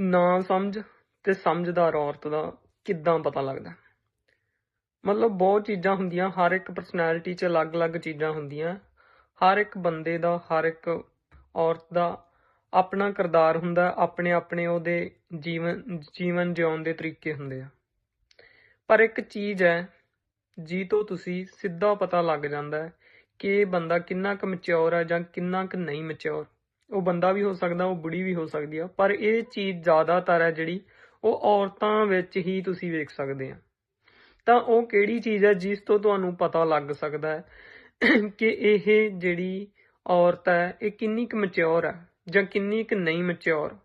ਨਾ ਸਮਝ ਤੇ ਸਮਝਦਾਰ ਔਰਤ ਦਾ ਕਿੱਦਾਂ ਪਤਾ ਲੱਗਦਾ? ਮਤਲਬ ਬਹੁਤ ਚੀਜ਼ਾਂ ਹੁੰਦੀਆਂ, ਹਰ ਇੱਕ ਪਰਸਨੈਲਿਟੀ 'ਚ ਅਲੱਗ-ਅਲੱਗ ਚੀਜ਼ਾਂ ਹੁੰਦੀਆਂ। ਹਰ ਇੱਕ ਬੰਦੇ ਦਾ, ਹਰ ਇੱਕ ਔਰਤ ਦਾ ਆਪਣਾ ਕਿਰਦਾਰ ਹੁੰਦਾ ਆਪਣੇ ਆਪਣੇ ਉਹਦੇ ਜੀਵਨ ਜੀਵਨ ਜਿਉਣ ਦੇ ਤਰੀਕੇ ਹੁੰਦੇ ਆ। ਪਰ ਇੱਕ ਚੀਜ਼ ਹੈ, ਜੀ ਤੋਂ ਤੁਸੀਂ ਸਿੱਧਾ ਪਤਾ ਲੱਗ ਜਾਂਦਾ ਹੈ ਕਿ ਇਹ ਬੰਦਾ ਕਿੰਨਾ ਕੁ ਮੈਚੁਰ ਹੈ ਜਾਂ ਕਿੰਨਾ ਕੁ ਨਹੀਂ ਮੈਚੁਰ ਉਹ ਬੰਦਾ ਵੀ ਹੋ ਸਕਦਾ, ਉਹ ਬੁੜੀ ਵੀ ਹੋ ਸਕਦੀ ਆ, ਪਰ ਇਹ ਚੀਜ਼ ਜ਼ਿਆਦਾਤਰ ਹੈ ਜਿਹੜੀ ਉਹ ਔਰਤਾਂ ਵਿੱਚ ਹੀ ਤੁਸੀਂ ਵੇਖ ਸਕਦੇ ਆ। ਤਾਂ ਉਹ ਕਿਹੜੀ ਚੀਜ਼ ਹੈ ਜਿਸ ਤੋਂ ਤੁਹਾਨੂੰ ਪਤਾ ਲੱਗ ਸਕਦਾ ਹੈ ਕਿ ਇਹ ਜਿਹੜੀ ਔਰਤ ਹੈ, ਇਹ ਕਿੰਨੀ ਕੁ ਮੈਚੁਰ ਹੈ ਜਾਂ ਕਿੰਨੀ ਕੁ ਨਹੀਂ ਮੈਚੁਰ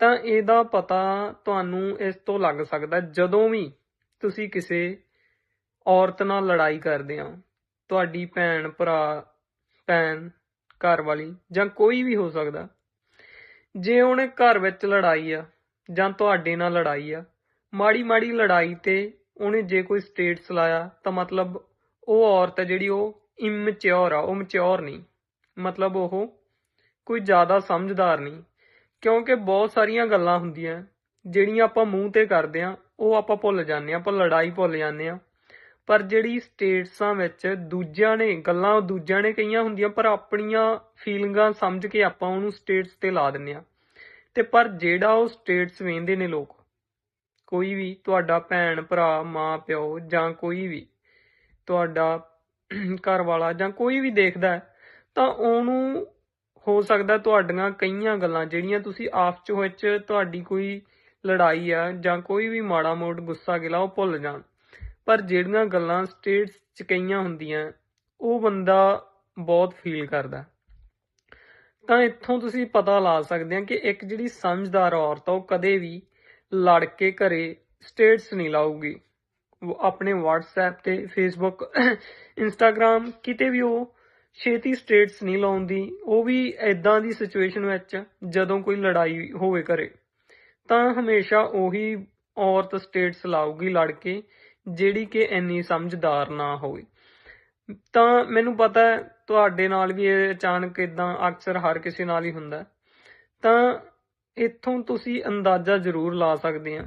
ਤਾਂ ਇਹਦਾ ਪਤਾ ਤੁਹਾਨੂੰ ਇਸ ਤੋਂ ਲੱਗ ਸਕਦਾ ਜਦੋਂ ਵੀ ਤੁਸੀਂ ਕਿਸੇ ਔਰਤ ਨਾਲ ਲੜਾਈ ਕਰਦੇ ਹੋ, ਤੁਹਾਡੀ ਭੈਣ, ਭਰਾ, ਭੈਣ ਘਰ ਵਾਲੀ ਜਾਂ ਕੋਈ ਵੀ ਹੋ ਸਕਦਾ। ਜੇ ਉਹਨੇ ਘਰ ਵਿੱਚ ਲੜਾਈ ਆ ਜਾਂ ਤੁਹਾਡੇ ਨਾਲ ਲੜਾਈ ਆ ਮਾੜੀ ਮਾੜੀ ਲੜਾਈ ਤੇ ਉਹਨੇ ਜੇ ਕੋਈ ਸਟੇਟਸ ਲਾਇਆ ਤਾਂ ਮਤਲਬ ਉਹ ਔਰਤ ਹੈ ਜਿਹੜੀ ਉਹ ਇਮਚਿਓਰ ਆ, ਉਹ ਮੈਚੁਰ ਨਹੀਂ। ਮਤਲਬ ਉਹ ਕੋਈ ਜ਼ਿਆਦਾ ਸਮਝਦਾਰ ਨਹੀਂ। ਕਿਉਂਕਿ ਬਹੁਤ ਸਾਰੀਆਂ ਗੱਲਾਂ ਹੁੰਦੀਆਂ, ਜਿਹੜੀਆਂ ਆਪਾਂ ਮੂੰਹ ਤੇ ਕਰਦੇ ਆ, ਉਹ ਆਪਾਂ ਭੁੱਲ ਜਾਂਦੇ ਆ, ਆਪਾਂ ਲੜਾਈ ਭੁੱਲ ਜਾਂਦੇ ਆ। ਪਰ ਜਿਹੜੀ ਸਟੇਟਸਾਂ ਵਿੱਚ ਦੂਜਿਆਂ ਨੇ, ਗੱਲਾਂ ਦੂਜਿਆਂ ਨੇ ਕਹੀਆਂ ਹੁੰਦੀਆਂ, ਪਰ ਆਪਣੀਆਂ ਫੀਲਿੰਗਾਂ ਸਮਝ ਕੇ ਆਪਾਂ ਉਹਨੂੰ ਸਟੇਟਸ ਤੇ ਲਾ ਦਿੰਦੇ ਆ ਤੇ ਪਰ ਜਿਹੜਾ ਉਹ ਸਟੇਟਸ ਵੇਂਦੇ ਨੇ ਲੋਕ, ਕੋਈ ਵੀ ਤੁਹਾਡਾ ਭੈਣ, ਭਰਾ, ਮਾਂ, ਪਿਓ ਜਾਂ ਕੋਈ ਵੀ ਤੁਹਾਡਾ ਘਰ ਵਾਲਾ ਜਾਂ ਕੋਈ ਵੀ ਦੇਖਦਾ ਤਾਂ ਉਹਨੂੰ ਹੋ ਸਕਦਾ ਤੁਹਾਡੀਆਂ ਕਈਆਂ ਗੱਲਾਂ ਜਿਹੜੀਆਂ ਤੁਸੀਂ ਆਪਸ ਵਿੱਚ ਤੁਹਾਡੀ ਕੋਈ ਲੜਾਈ ਆ ਜਾਂ ਕੋਈ ਵੀ ਮਾੜਾ ਮੋੜ ਗੁੱਸਾ ਗਿਲਾ ਉਹ ਭੁੱਲ ਜਾਣ। ਪਰ ਜਿਹੜੀਆਂ ਗੱਲਾਂ ਸਟੇਟਸ ਚ ਕਈਆਂ ਹੁੰਦੀਆਂ, ਉਹ ਬੰਦਾ ਬਹੁਤ ਫੀਲ ਕਰਦਾ। ਤਾਂ ਇੱਥੋਂ ਤੁਸੀਂ ਪਤਾ ਲਾ ਸਕਦੇ ਆ ਕਿ ਇੱਕ ਜਿਹੜੀ ਸਮਝਦਾਰ ਔਰਤ ਆ, ਉਹ ਕਦੇ ਵੀ ਲੜ ਕੇ ਘਰੇ ਸਟੇਟਸ ਨਹੀਂ ਲਾਊਗੀ। ਉਹ ਆਪਣੇ WhatsApp ਤੇ, Facebook, Instagram, ਕਿਤੇ ਵੀ ਉਹ ਛੇਤੀ ਸਟੇਟਸ ਨਹੀਂ ਲਾਉਂਦੀ। ਉਹ ਵੀ ਐਦਾਂ ਦੀ ਸਿਚੁਏਸ਼ਨ ਵਿੱਚ ਜਦੋਂ ਕੋਈ ਲੜਾਈ ਹੋਵੇ ਘਰੇ, ਤਾਂ ਹਮੇਸ਼ਾ ਉਹੀ ਔਰਤ ਸਟੇਟਸ ਲਾਊਗੀ ਲੜ ਕੇ ਜਿਹੜੀ ਕਿ ਇੰਨੀ ਸਮਝਦਾਰ ਨਾ ਹੋਵੇ। ਤਾਂ ਮੈਨੂੰ ਪਤਾ ਤੁਹਾਡੇ ਨਾਲ ਵੀ ਇਹ ਅਚਾਨਕ ਇਦਾਂ ਅਕਸਰ ਹਰ ਕਿਸੇ ਨਾਲ ਹੀ ਹੁੰਦਾ ਤਾਂ ਇੱਥੋਂ ਤੁਸੀਂ ਅੰਦਾਜ਼ਾ ਜ਼ਰੂਰ ਲਾ ਸਕਦੇ ਆ